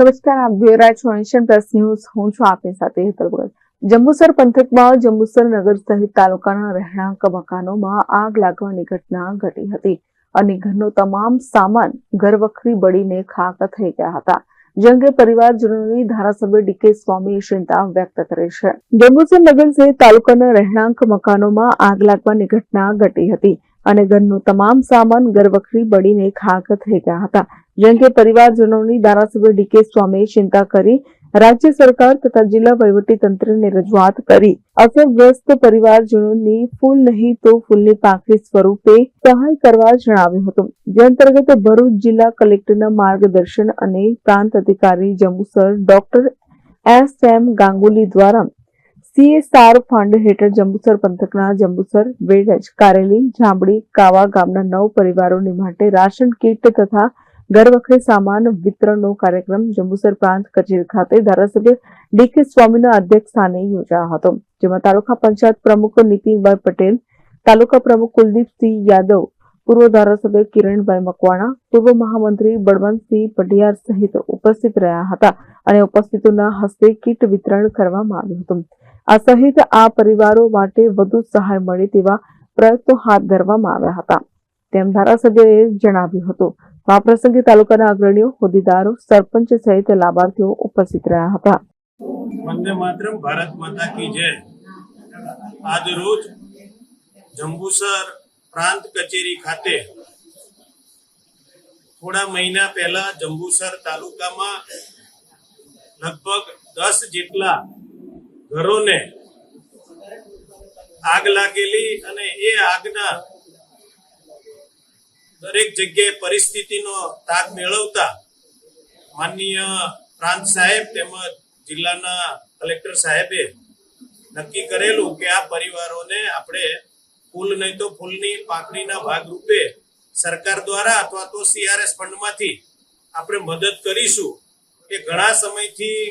નમસ્કાર, આપ જોઈ છો એશિયન પ્લસ ન્યૂઝ હું છું આપની સાથે હેતલ ભગત. જંબુસર પંથકમાં, જંબુસર નગર સહિત તાલુકાના રહેણાંક મકાનોમાં આગ લાગવાની ઘટના ઘટી હતી અને ઘરનો તમામ સામાન ઘરવખરી બળીને ખાક થઈ ગયા હતા. જે પરિવારજનોની ધારાસભ્ય ડીકે સ્વામી ચિંતા વ્યક્ત કરી છે. જંબુસર નગર સહિત તાલુકાના રહેણાંક મકાનોમાં આગ લાગવાની ઘટના ઘટી હતી અને ઘરનો તમામ સામાન ઘરવખરી બળીને ખાક થઈ ગયા હતા. જે કે પરિવારજનોની ધારાસભ્ય ડીકે સ્વામીએ ચિંતા કરી, રાજ્ય સરકાર તથા જિલ્લા વહીવટી તંત્રને રજૂઆત કરી. અસરગ્રસ્ત પરિવારજનોની ફૂલ નહીં તો ફૂલની પાંખડી સ્વરૂપે સહાય કરવા જણાવ્યું હતું. જે અંતર્ગત ભરૂચ જિલ્લા કલેક્ટરના માર્ગદર્શન અને પ્રાંત અધિકારી Jambusar doctor S M Ganguly દ્વારા સીએસઆર ફંડ હેઠળ જંબુસર પંથકના જંબુસર વેડજ કારેલી જાંબડી, કાવા ગામના નવ પરિવારોની માટે રાશન કીટ તથા ઘરવખરી સામાન વિતરણનો કાર્યક્રમ જંબુસર પ્રાંત કચેરી ખાતે ધારાસભ્ય ડીકે સ્વામીના અધ્યક્ષ સ્થાને યોજાયો હતો. જેમાં તાલુકા પંચાયત પ્રમુખ નીતિનભાઈ પટેલ, તાલુકા પ્રમુખ કુલદીપસિંહ યાદવ, પૂર્વ ધારાસભ્ય કિરણભાઈ મકવાણા, પૂર્વ મહામંત્રી બળવંતસિંહ પઢિયાર સહિત ઉપસ્થિત રહ્યા હતા અને ઉપસ્થિતોના હસ્તે કીટ વિતરણ કરવામાં આવ્યું હતું. આ સહિત આ પરિવારો માટે વધુ સહાય મળે તેવા પ્રયત્નો હાથ ધરવામાં આવ્યા હતા. તેમ ધારાસભ્યએ જણાવ્યું હતું. આ પ્રસંગે તાલુકાના અગ્રણીઓ, હોદ્દેદારો, સરપંચ સહિત લાભાર્થીઓ ઉપસ્થિત રહ્યા હતા. વંદે માતરમ, ભારત માતા કી જય. આજ રોજ જંબુસર પ્રાંત કચેરી ખાતે થોડા મહિના પહેલા જંબુસર તાલુકામાં લગભગ દસ જેટલા ઘરોને આગ લાગેલી અને એ આગના દરેક જગ્યાએ પરિસ્થિતિનો તાગ મેળવતા માનનીય પ્રાંત સાહેબ તેમજ જિલ્લાના કલેક્ટર સાહેબે નક્કી કરેલું કે આ પરિવારોને આપણે ફૂલ નહીં તો ફૂલની પાંખડીના ભાગરૂપે સરકાર દ્વારા અથવા તો સીઆરએસ ફંડમાંથી આપણે મદદ કરીશું કે ઘણા સમયથી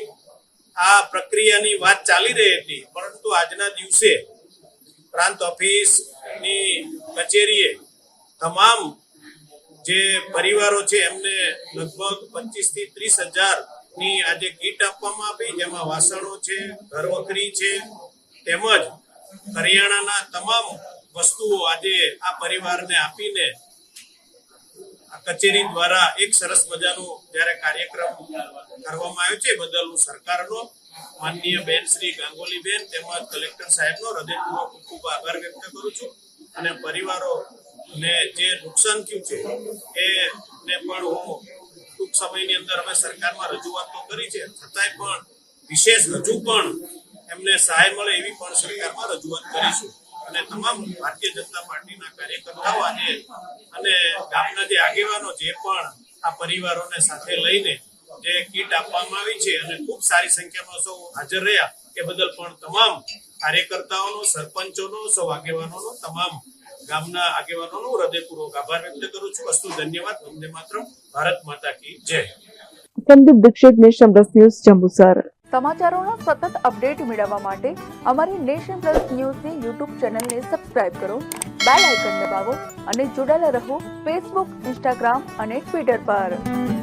આ પ્રક્રિયાની વાત ચાલી રહી હતી. પરંતુ આજના દિવસે પ્રાંત ઓફિસની કચેરીએ તમામ જે પરિવારો છે, એમને લગભગ પચીસથી ત્રીસ હજારની આજે કીટ આપવામાં આવી જેમાં વાસણો છે, ઘરવખરી છે, તેમજ હરિયાણાના તમામ વસ્તુઓ આજે આ પરિવારને આપીને કચેરી દ્વારા એક સરસ મજાનું જ્યારે કાર્યક્રમ કરવામાં આવ્યો છે બદલ હું સરકારનો, માનનીય બેન શ્રી ગાંગોલી બેન તેમજ કલેક્ટર સાહેબનો હૃદયપૂર્વક ખૂબ ખૂબ આભાર વ્યક્ત કરું છું અને પરિવારો ને જે નુકસાન થયું છે એ ને પણ હું ટૂંક સમયની અંદર અમે સરકારમાં રજૂઆત તો કરી છે. છતાંય પણ વિશેષ હજુ પણ એમને સહાય મળે એવી પણ સરકારમાં રજૂઆત કરીશું. અને તમામ ભારતીય જનતા પાર્ટીના કાર્યકર્તાઓ આજે અને ગામના જે આગેવાનો જે પણ આ પરિવારોને સાથે લઈને જે કીટ આપવામાં આવી છે અને ખૂબ સારી સંખ્યામાં સૌ હાજર રહ્યા, એ બદલ પણ તમામ કાર્યકર્તાઓનો, સરપંચોનો, સૌ આગેવાનોનો તમામ ગામના આગેવાનોનો હૃદયપૂર્વક આભાર વ્યક્ત કરું છું. અસ્તુ ધન્યવાદ. વંદે માતરમ. ભારત માતા કી જય. Sandeep Dixit nation plus news Jambusar. સમાચારોનો સતત અપડેટ મેળવવા માટે અમારી નેશન પ્લસ ન્યૂઝની યુટ્યુબ ચેનલને સબસ્ક્રાઇબ કરો બેલ આઇકન દબાવો અને જોડાયેલા રહો ફેસબુક ઇન્સ્ટાગ્રામ અને ટ્વિટર પર.